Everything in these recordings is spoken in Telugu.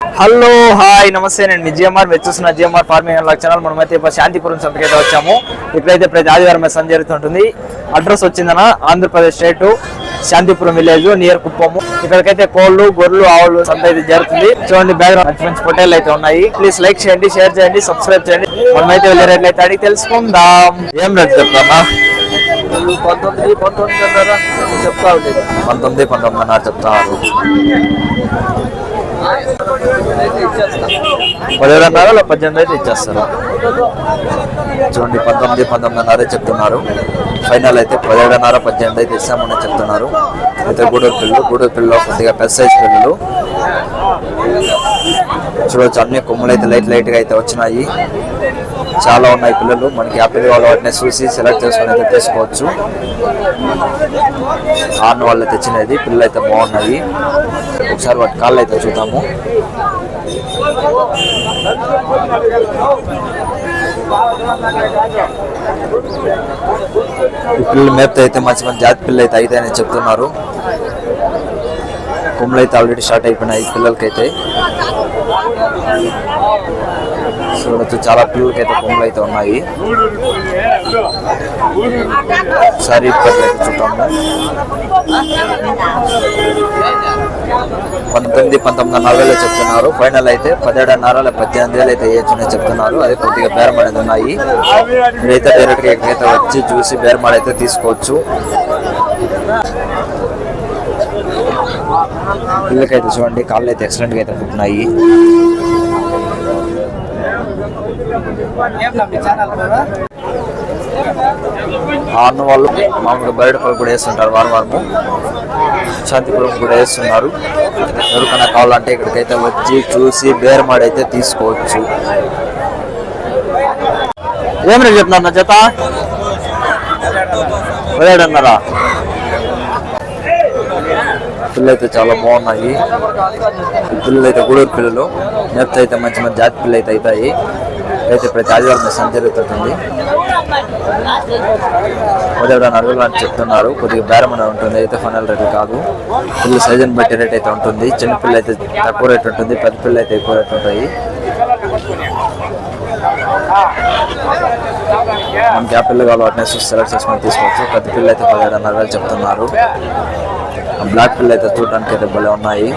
హలో హాయ్ నమస్తే. నేను మీ జిఎంఆర్ మీరు చూస్తున్న జిఎంఆర్ ఫార్మింగ్ అండ్ ఛానల్. మనమైతే ఇప్పుడు శాంతిపురం సంతకైతే వచ్చాము. ఇప్పుడైతే ప్రతి ఆదివారం సంత జరుగుతుంటుంది అడ్రస్ వచ్చిందన Andhra Pradesh state Shantipuram village near Kuppam. ఇక్కడికైతే కోళ్ళు గొర్రెలు ఆవులు సంత అయితే జరుగుతుంది. చూడండి బ్యాక్గ్రౌండ్ మంచి మంచి ఫోటోలు అయితే ఉన్నాయి. ప్లీజ్ లైక్ చేయండి షేర్ చేయండి సబ్స్క్రైబ్ చేయండి. మనమైతే వెళ్ళే రేట్లు అయితే అడిగి తెలుసుకుందాం. ఏం రేట్ చెప్తామా పంతొమ్మిది పంతొమ్మిది చెప్తా ఉండేది పంతొమ్మిది పంతొమ్మిదిన్నర చెప్తారు. పదిహేడున్నర లేదా పద్దెనిమిది అయితే ఇచ్చేస్తారు. చూడండి పంతొమ్మిది పంతొమ్మిదిన్నరే చెప్తున్నారు. ఫైనల్ అయితే పదిహేడున్నర పద్దెనిమిది అయితే ఇస్తామని చెప్తున్నారు. అయితే గూడూరు పిల్లలు గూడూరు పిల్లలు కొద్దిగా పెద్ద సైజ్ పిల్లలు. చూడవచ్చు అన్ని కొమ్ములు అయితే లైట్ లైట్గా అయితే వచ్చినాయి. చాలా ఉన్నాయి పిల్లలు. మనకి యాపిల్ వాళ్ళు వాటిని చూసి సెలెక్ట్ చేసుకొని అయితే తీసుకోవచ్చు ఆన్ వాళ్ళు తెచ్చినది. పిల్లలు అయితే బాగున్నాయి. ఒకసారి వాటి కాళ్ళు అయితే చూద్దాము. ఈ పిల్లలు మేత అయితే మంచి మంచి జాతి పిల్లలు అయితే అయితే చెప్తున్నారు. కొమ్ములు అయితే ఆల్రెడీ స్టార్ట్ అయిపోయినాయి పిల్లలకైతే. చూడొచ్చు చాలా పిల్లలకైతే కొమ్ములు అయితే ఉన్నాయి. ఒకసారి ఇప్పట్లో చూద్దాము. పంతొమ్మిది పంతొమ్మిది నలభైలో చెప్తున్నారు. ఫైనల్ అయితే పదిహేడున్నర పద్దెనిమిది వేలు అయితే వేయచ్చని చెప్తున్నారు. అదే కొద్దిగా బేరం అనేది ఉన్నాయి. మీరైతే డైరెక్ట్గా ఎక్కడైతే వచ్చి చూసి బేరం అయితే తీసుకోవచ్చు. పిల్లకైతే చూడండి కాళ్ళు అయితే ఎక్సలెంట్గా అయితే పుట్టినాయి. ఆన్న వాళ్ళు మామూలుగా బయట పళ్ళు కూడా వేస్తుంటారు వారం వారము. శాంతిపురం కూడా వేస్తున్నారు. ఎవరికైనా కావాలంటే ఇక్కడికైతే వచ్చి చూసి బేరమాడి అయితే తీసుకోవచ్చు. ఏం రేపు చెప్తున్నారు నా జత? పదిహేడున్నరా. పిల్లలు అయితే చాలా బాగున్నాయి. పిల్లలు అయితే గూడూరు పిల్లలు. నేత అయితే మంచి మంచి జాతి పిల్లలు అయితే అవుతాయి. అయితే ప్రతి ఆదివారం సంత జరుగుతుంటుంది పదిహేడు అడుగులు అని చెప్తున్నారు. కొద్దిగా బేరం అనేది ఉంటుంది. అయితే ఫైనల్ రేట్ కాదు పిల్ల సైజుని బట్టి రేట్ అయితే ఉంటుంది. చిన్న పిల్ల అయితే తక్కువ రేట్ ఉంటుంది. పెద్ద పిల్ల అయితే ఎక్కువ రేట్ ఉంటాయి. మనకి ఆ పిల్ల కావాలి. వాటిని సెలెక్ట్ చేసుకొని తీసుకోవచ్చు. పెద్ద పిల్ల అయితే పదిహేడు వేలు చెప్తున్నారు. బ్లాక్ పిల్ల అయితే చూడడానికి అయితే భలే ఉన్నాయి.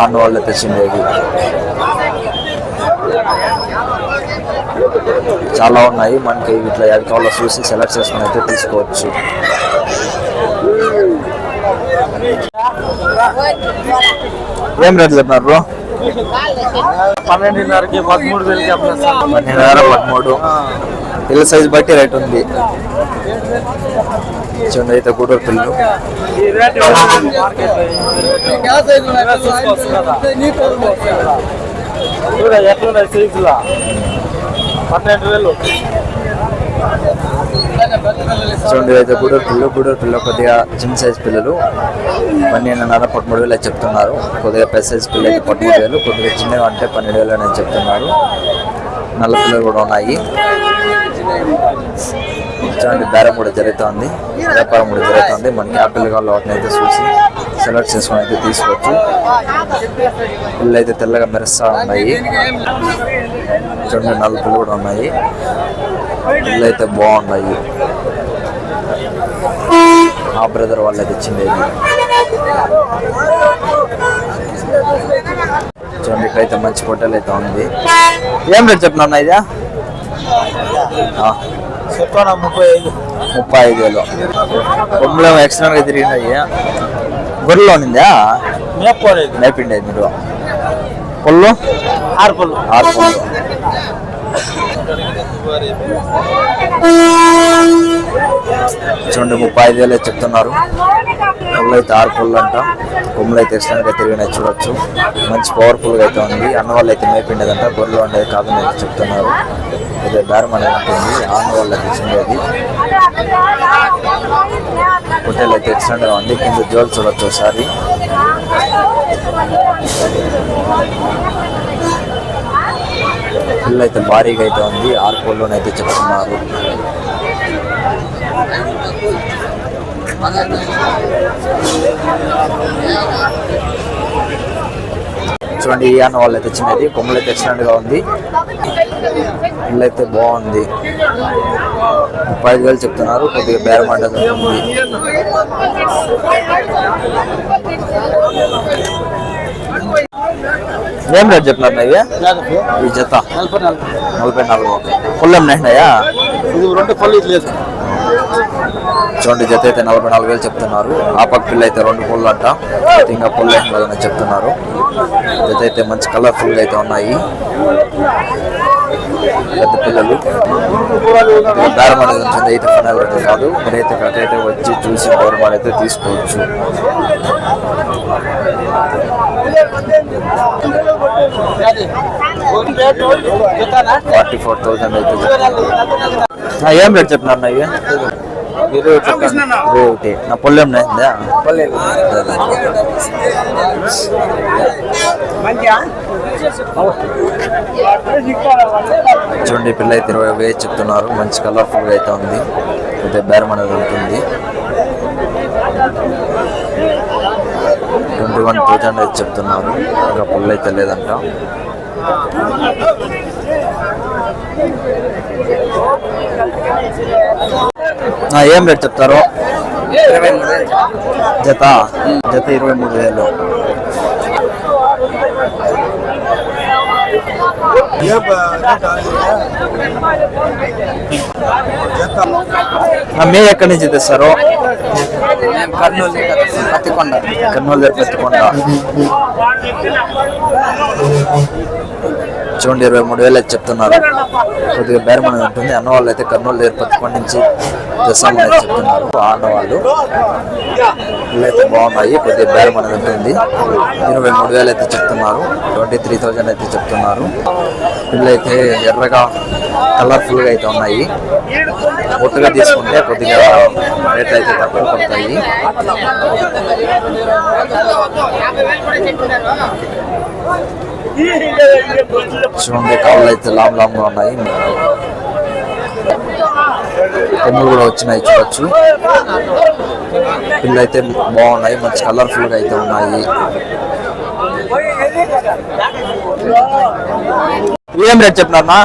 ఆన్ వాళ్ళు తెచ్చిండేది చాలా ఉన్నాయి. మనకి ఇట్లా ఎది కావాలో చూసి సెలెక్ట్ చేసుకుని అయితే తీసుకోవచ్చు. ఏం రేట్లు చెప్పినారు బ్రో? పన్నెండున్నరకి పదమూడు అప్పుడు పన్నెండున్నర పదమూడు. పిల్ల సైజ్ బట్టి రేట్ ఉంది. చూడండి అయితే గూడూరు పిల్లలు చూడ ఎట్లున్నాయి సైజులా పన్నెండు వేలు చూడండి అయితే గూడూరు పిల్లలు గూడూరు పిల్లలు కొద్దిగా చిన్న సైజ్ పిల్లలు. పన్నెండున్నర పదమూడు వేలు అని చెప్తున్నారు. కొద్దిగా పెద్ద సైజ్ పిల్లలు అయితే పదమూడు వేలు కొద్దిగా చిన్నవి అంటే పన్నెండు వేలు అని చెప్తున్నారు. నల్ల పిల్లలు కూడా ఉన్నాయి. చూడండి బేరం కూడా జరుగుతుంది. వ్యాపారం కూడా జరుగుతుంది. మనకి యాపిల్ కావాలి వాటిని అయితే చూసి సెలెక్ట్ చేసుకొని అయితే తీసుకోవచ్చు. పిల్లలు అయితే తెల్లగా మెరుస్తా ఉన్నాయి. చూడండి నలుపులు కూడా ఉన్నాయి. పిల్లలు అయితే బాగున్నాయి. ఆ బ్రదర్ వాళ్ళు అయితే ఇచ్చింది చూడండి ఇక్కడైతే మంచి హోటల్ అయితే ఉంది. ఏం రేట్ చెప్తున్నా ఇదా? చెప్పాను ముప్పై ఐదు. ముప్పై ఐదు వేలు. కొమ్ములు ఎక్స్ట్రాగా తిరిగినాయి గొర్రెలో ఉందా మేపుకోలేదు. మేపిండి మీరు. పొల్లు? ఆరు పళ్ళు ఆరు పొల్లు. చూడండి ముప్పై ఐదు వేలు చెప్తున్నారు. పొల్లు అయితే ఆరు పొల్లు అంట కొమ్ములు అయితే ఎక్స్ట్రాగా తిరిగినాయి చూడొచ్చు. మంచి పవర్ఫుల్గా అయితే ఉంది. అన్న వాళ్ళు అయితే మేపిండేదంట గొర్రెలు ఉండేది కాదని అయితే చెప్తున్నారు. ఇదే బేరం ఉంటుంది. ఆన్న వాళ్ళు హోటల్ అయితే ఎక్స్ట్రాగా ఉంది. కింద జోలు చూడొచ్చు ఒకసారి. పిల్ల అయితే భారీగా అయితే ఉంది. ఆరు కోళ్ళలోనైతే చెప్తున్నారు. చూడండి ఈ అన్న వాళ్ళు అయితే చిన్నది కొమ్మలు అయితే ఎక్సలెంట్గా ఉంది. ఇల్లు అయితే బాగుంది. ముప్పై ఐదు వేలు చెప్తున్నారు. కొద్దిగా బేరమాట ఉంది ఏం రేట్ చెప్పినారు ఇవి ఈ జత. నలభై నలభై నలభై నాలుగు. పుల్లం నేసినాయా? ఇది రెండు పళ్ళు ఇది లేదు చూడండి జత అయితే నలభై నాలుగు వేలు చెప్తున్నారు. ఆ పక్క పిల్ల అయితే రెండు పుల్లు అంట ఇంకా పుల్లు ఏం లేదని చెప్తున్నారు. జత అయితే మంచి కలర్ఫుల్ అయితే ఉన్నాయి. పెద్ద పిల్లలు. బేరం అనేది ఉంటుంది అయితే ఫైనల్ అయితే కాదు. మీరైతే ఇక్కడికైతే వచ్చి చూసి బేరం అయితే తీసుకోవచ్చు. ఫార్టీ ఫోర్ థౌసండ్ అయితే ఏం రేట్ చెప్పినారు ఇవి? ఇరవై ఒకటి నా పొల్లెం చూడండి పిల్ల అయితే ఇరవై వేలు చెప్తున్నారు. మంచి కలర్ఫుల్గా అయితే ఉంది. అయితే బేరం అనేది ఉంటుంది. ట్వంటీ వన్ థౌజండ్ అయితే చెప్తున్నారు. ఇంకా పుల్ల అయితే లేదంట. ఏం రేట్ చెప్తారు? జత జత ఇరవై మూడు వేలు ఆ, మీ ఎక్కడి నుంచి తెస్తారు కర్నూలు పత్తికొండ కర్నూలు దగ్గర పెట్టుకుంటా చూడండి ఇరవై మూడు వేలు అయితే చెప్తున్నారు. కొద్దిగా బేరం అనేది ఉంటుంది. అన్నవాళ్ళు అయితే కర్నూలు దగ్గర పత్తికొండ నుంచి తెస్తామని చెప్తున్నారు. ఆ ఇల్లు అయితే బాగున్నాయి. కొద్దిగా బేరం అనేది ఉంటుంది. ఇరవై మూడు వేలు అయితే చెప్తున్నారు. ట్వంటీ త్రీ థౌజండ్ అయితే చెప్తున్నారు. ఇల్లు అయితే ఎర్రగా కలర్ఫుల్గా అయితే ఉన్నాయి. ఒట్టుగా తీసుకుంటే కొద్దిగా రేట్లు అయితే తక్కువ పడతాయి. చూడండి కాళ్ళు అయితే లాంగ్ లాంగ్గా ఉన్నాయి. కొమ్ములు కూడా వచ్చినాయి చూడొచ్చు. పిల్లలు అయితే బాగున్నాయి మంచి కలర్ఫుల్గా అయితే ఉన్నాయి. ఏం రేట్ చెప్పినారన్నా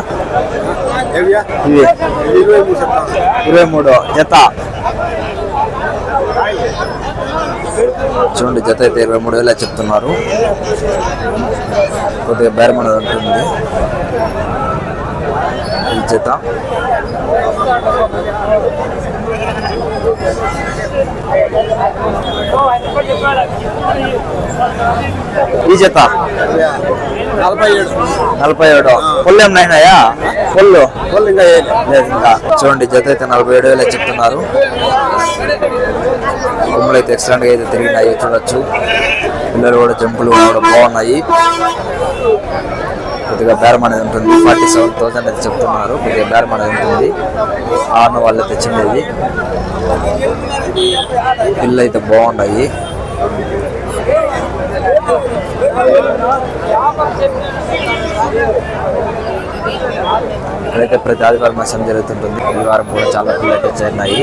ఇరవై మూడు జత. చూడండి జత అయితే ఇరవై మూడు వేలు చెప్తున్నారు. కొద్దిగా బేరం ఉంటుంది. ఈ జత. ఈ జత నలభై ఏడు. నలభై ఏడు. పుల్లు ఏమైనాయా పుల్లు పళ్ళు ఇంకా లేదు ఇంకా. చూడండి జత అయితే నలభై ఏడు వేలే చెప్తున్నారు. కొమ్ములు అయితే ఎక్సలెంట్గా అయితే తిరిగినాయి చూడొచ్చు. పిల్లలు కూడా జంపులు కూడా బాగున్నాయి. కొద్దిగా బేరం అనేది ఉంటుంది. ఫార్టీ సెవెన్ థౌసండ్ అయితే చెప్తున్నారు. కొద్దిగా బేరం అనేది ఉంటుంది. ఆరున వాళ్ళు తెచ్చిండేది. పిల్లలు అయితే బాగున్నాయి. ఇక్కడైతే ప్రతి ఆదివారం మత్స్యం జరుగుతుంటుంది. ఈ వారం కూడా చాలా పిల్లలు అయితే చేరినాయి.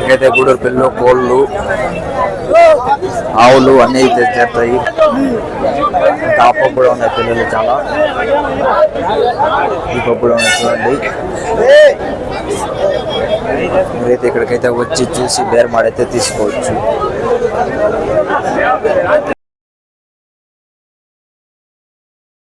ఇక్కడైతే గూడూరు పిల్లలు కోళ్ళు ఆవులు అన్నీ అయితే చేరుతాయి ఇంకా ఆ పప్పు కూడా ఉన్నాయి పిల్లలు చాలా. ఈ పప్పు కూడా ఉన్నాయి చూడండి. మీరైతే ఇక్కడికైతే వచ్చి చూసి బేరమాడైతే తీసుకోవచ్చు.